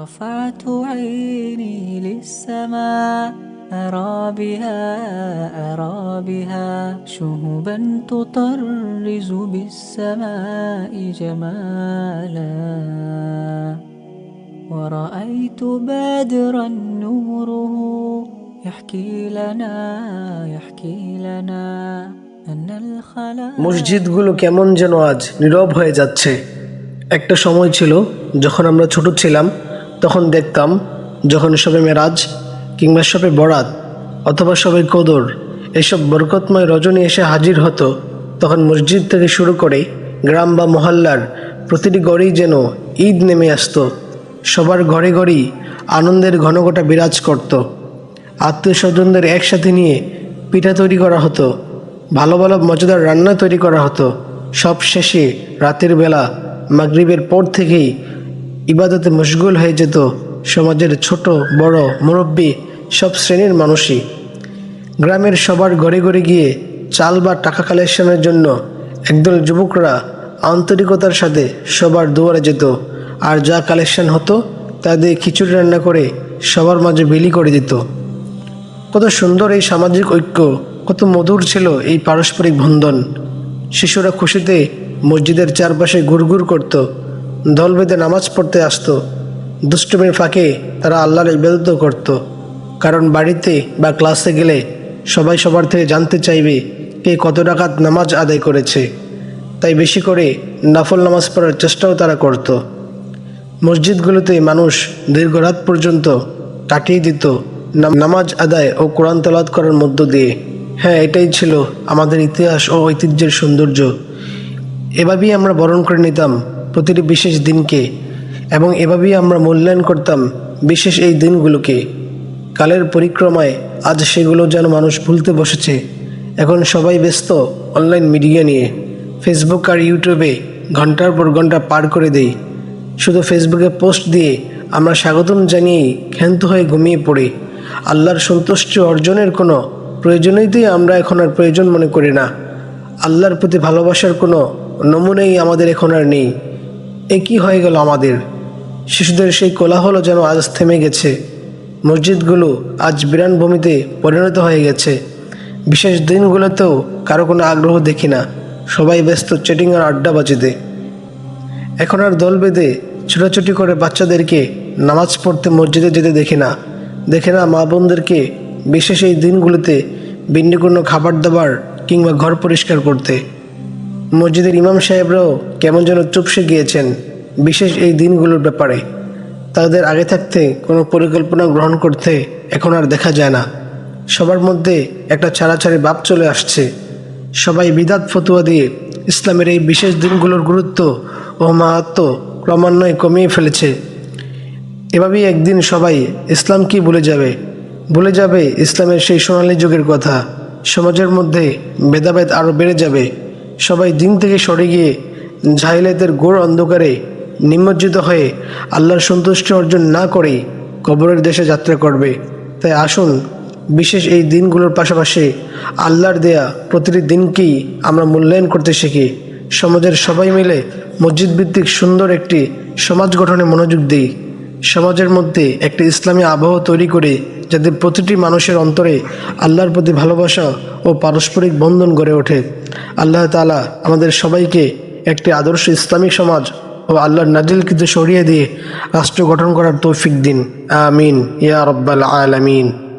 رفعت عيني للسماء أرى بها أرى بها شهبا تطرز بالسماء جمالا ورأيت بدرا نوره يحكي لنا يحكي لنا أن الخلاء মসজিদগুলো কেমন যেন আজ নীরব হয়ে যাচ্ছে একটা সময় ছিল যখন আমরা ছোট ছিলাম তখন দেখতাম, যখন সবে মেরাজ, কিংবা সবে বরাত, অথবা সবে কদর, এসব বরকতময় রজনী এসে হাজির হতো, তখন মসজিদ থেকে শুরু করে গ্রাম বা মহল্লার প্রতিটি গড়েই যেন ঈদ নেমে আসতো। সবার ঘরে ঘরেই আনন্দের ঘনঘটা বিরাজ করত। আত্মীয় স্বজনদের একসাথে নিয়ে পিঠা তৈরি করা হতো, ভালো ভালো মজাদার রান্না তৈরি করা হতো। সব শেষে রাতের বেলা মাগরিবের পর থেকেই ইবাদতে মশগুল হয়ে যেত সমাজের ছোট, বড় মুরব্বী সব শ্রেণির মানুষই। গ্রামের সবার ঘরে ঘরে গিয়ে চাল বা টাকা কালেকশনের জন্য একদল যুবকরা আন্তরিকতার সাথে সবার দুয়ারে যেত। আর যা কালেকশন হতো, তা দিয়ে খিচুড়ি রান্না করে সবার মাঝে বিলি করে দিত। কত সুন্দর এই সামাজিক ঐক্য, কত মধুর ছিল এই পারস্পরিক বন্ধন। শিশুরা খুশিতে মসজিদের চারপাশে ঘুরঘুর করত। দল বেঁধে নামাজ পড়তে আসতো। দুষ্টুমির ফাঁকে তারা আল্লাহর ইবাদত করত। কারণ বাড়িতে বা ক্লাসে গেলে সবাই সবার থেকে জানতে চাইবে কে কত টাকাত নামাজ আদায় করেছে। তাই বেশি করে নাফল নামাজ পড়ার চেষ্টাও তারা করত। মসজিদগুলোতে মানুষ দীর্ঘ রাত পর্যন্ত কাটিয়ে দিত নামাজ আদায় ও কোরআন তালাত করার মধ্য দিয়ে। হ্যাঁ এটাই ছিল আমাদের ইতিহাস ও ঐতিহ্যের সৌন্দর্য। এভাবেই আমরা বরণ করে নিতাম। প্রতিটি বিশেষ দিনকে এবং এভাবেই আমরা মূল্যায়ন করতাম বিশেষ এই দিনগুলোকে। কালের পরিক্রমায় আজ সেগুলো যেন মানুষ ভুলতে বসেছে। এখন সবাই ব্যস্ত অনলাইন মিডিয়া নিয়ে। ফেসবুক আর ইউটিউবে ঘণ্টার পর ঘণ্টা পার করে দেই। শুধু ফেসবুকে পোস্ট দিয়ে আমরা স্বাগতম জানিয়েই ক্ষান্ত হয়ে ঘুমিয়ে পড়ি। আল্লাহর সন্তুষ্টি অর্জনের কোনো প্রয়োজনীয়তেই আমরা এখন আর প্রয়োজন মনে করি না। আল্লাহর প্রতি ভালোবাসার কোনো নমুনেই আমাদের এখন আর নেই। এ কি হয়ে গেল আমাদের? শিশুদের সেই কোলাহল যেন আজ থেমে গেছে। মসজিদগুলো আজ বিরান ভূমিতে পরিণত হয়ে গেছে। বিশেষ দিনগুলোতেও কারও কোনো আগ্রহ দেখি না। সবাই ব্যস্ত চেটিং আর আড্ডাবাজিতে। এখন আর দল বেঁধে ছোটাছুটি করে বাচ্চাদেরকে নামাজ পড়তে মসজিদে যেতে দেখি না। দেখে না মা বোনদেরকে বিশেষ এই দিনগুলোতে কোনো খাবার দাবার কিংবা ঘর পরিষ্কার করতে। মসজিদের ইমাম সাহেবরাও কেমন যেন চুপসে গিয়েছেন, বিশেষ এই দিনগুলোর ব্যাপারে। তাদের আগে থাকতে কোনো পরিকল্পনা গ্রহণ করতে এখন আর দেখা যায় না। সবার মধ্যে একটা ছাড়াছাড়ি ভাব চলে আসছে। সবাই বিদাত ফতুয়া দিয়ে ইসলামের এই বিশেষ দিনগুলোর গুরুত্ব ও মাহাত্ম ক্রমান্বয়ে কমিয়ে ফেলেছে। এভাবেই একদিন সবাই ইসলাম কি ভুলে যাবে? ভুলে যাবে ইসলামের সেই সোনালী যুগের কথা। সমাজের মধ্যে ভেদাভেদ আরও বেড়ে যাবে। সবাই দিন থেকে সরে গিয়ে ঝাইলাতের গোড় অন্ধকারে নিমজ্জিত হয়ে আল্লাহর সন্তুষ্টি অর্জন না করেই কবরের দেশে যাত্রা করবে। তাই আসুন, বিশেষ এই দিনগুলোর পাশাপাশি আল্লাহর দেয়া প্রতিটি দিনকেই আমরা মূল্যায়ন করতে শিখি। সমাজের সবাই মিলে মসজিদ ভিত্তিক সুন্দর একটি সমাজ গঠনে মনোযোগ দিই। সমাজের মধ্যে একটি ইসলামী আবহ তৈরি করে যাতে প্রতিটি মানুষের অন্তরে আল্লাহর প্রতি ভালোবাসা ও পারস্পরিক বন্ধন গড়ে ওঠে। আল্লাহ তালা আমাদের সবাইকে একটি আদর্শ ইসলামিক সমাজ ও আল্লাহর নাজিলকৃত সরিয়ে দিয়ে রাষ্ট্র গঠন করার তৌফিক দিন। আমিন। ইয়া রব্বাল আলামিন।